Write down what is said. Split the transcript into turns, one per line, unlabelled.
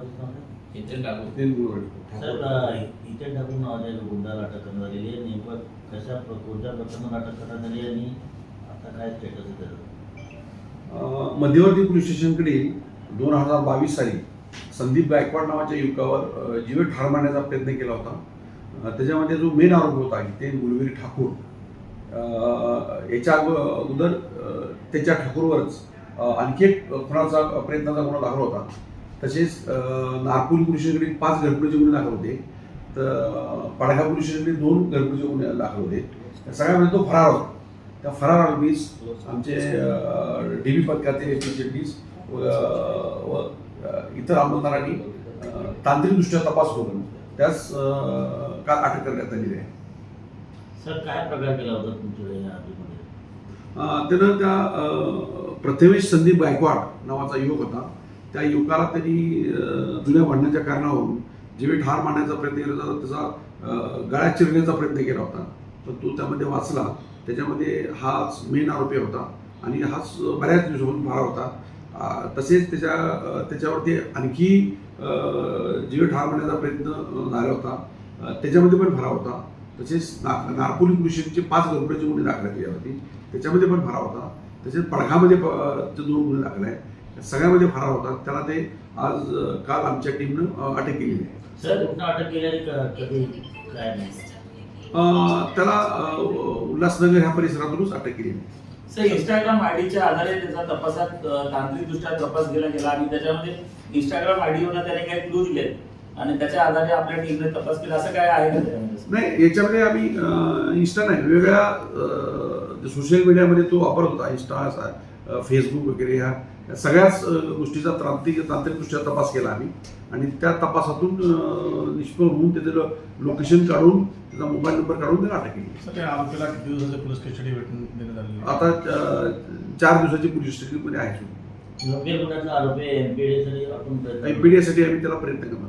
आरोपीचं नाव काय?
हितेन ठाकूर.
तीन गुरुवारी
साहेब इथे ठाकूर नावाच्या गुंडाला अटक करण्यात आलेली आहे. नेमकं कशा कोणत्या प्रकरणात अटक करण्यात आली आणि आता काय स्टेटस आहे त्याचं?
अं, मध्यवर्ती पोलीस स्टेशनकडे दोन हजार बावीस साली संदीप गायकवाड नावाच्या युवकावर अं, जीवे ठार मारण्याचा प्रयत्न केला होता. अं, त्याच्यामध्ये जो मेन आरोपी होता हितेन गुलवीर ठाकूर अं, याच्या अगो- अगोदर अं, त्याच्या ठाकूरवरच अं, आणखी एक खुनाचा प्रयत्नाचा गुन्हा दाखल होता. तसेच नागपूर पोलीस स्टेशनकडे पाच घरपुरीचे गुन्हे दाखल होते. तर पडघा पोलीस स्टेशनकडे दोन घरपुरीचे गुन्हे दाखल होते. सगळ्यामध्ये तो फरार होता. त्या फरार आरोपीस आमचे डी बी पथकाचे चिटणीस व इतर अंमलदारांनी अ, तांत्रिकदृष्ट्या तपास करून त्यास काल अटक करण्यात आलेली आहे.
सर काय प्रकार केला होता तुमच्या या आरोपीमध्ये?
अ, त्यानं त्या प्रथमेश संदीप गायकवाड नावाचा युवक होता. त्या युवकाला त्यांनी जुन्या भांडण्याच्या कारणावरून जीवे ठार मारण्याचा प्रयत्न केला होता त्याचा गळ्यात चिरण्याचा प्रयत्न केला होता. पण तो त्यामध्ये वाचला. त्याच्यामध्ये हाच मेन आरोपी होता आणि हाच बऱ्याच दिवसापासून फरार होता. तसेच त्याच्या त्याच्यावरती आणखी जीव ठार मारण्याचा प्रयत्न झाला होता. त्याच्यामध्ये पण फरार होता. तसेच ना नारपोली पोलीस पाच गणपतीचे गुन्हे दाखल आहेत होती. त्याच्यामध्ये पण फरार होता. तसेच पडघामध्ये प- दोन गुन्हे दाखल आहे सगळ्यामध्ये फरार होता त्याला ते आज काल आमच्या टीमनं अटक केलेली आहे.
सर कुठं अटक केली आणि क- कधी? काय
त्याला उल्हासनगर ह्या परिसरातूनच अटक केलेली आहे.
सर इंस्टाग्राम आयडीच्या आधारे त्याचा तपासात तांत्रिकदृष्ट्या तपास केला गेला आणि त्याच्यामध्ये इंस्टाग्राम आयडीवर त्याने काही क्लू दिले आणि त्याच्या आधारे आपल्या टीमने तपास केला. असं काय आहे का
नाही याच्यामध्ये आम्ही अ, इन्स्टा नाही वेगवेगळ्या सोशल मीडियामध्ये तो वापरत होता. इन्स्टा असा, फेसबुक वगैरे ह्या या सगळ्याच गोष्टीचा तांत्रिक तांत्रिकदृष्ट्या तपास केला आम्ही. आणि त्या तपासातून निष्फळ होऊन त्याचं लोकेशन काढून त्याचा मोबाईल नंबर काढून त्याला अटक केली.
सर त्या आरोपीला किती दिवसाची पोलीस कस्टडी भेटून देण्यात?
आता चार दिवसाची पोलीस स्टेशनमध्ये आहे
योग्य गुन्ह्याचा आरोपी एमपीडी साठी आपण प्रयत्न
एम पी डी एसाठी आम्ही त्याला प्रयत्न करणार.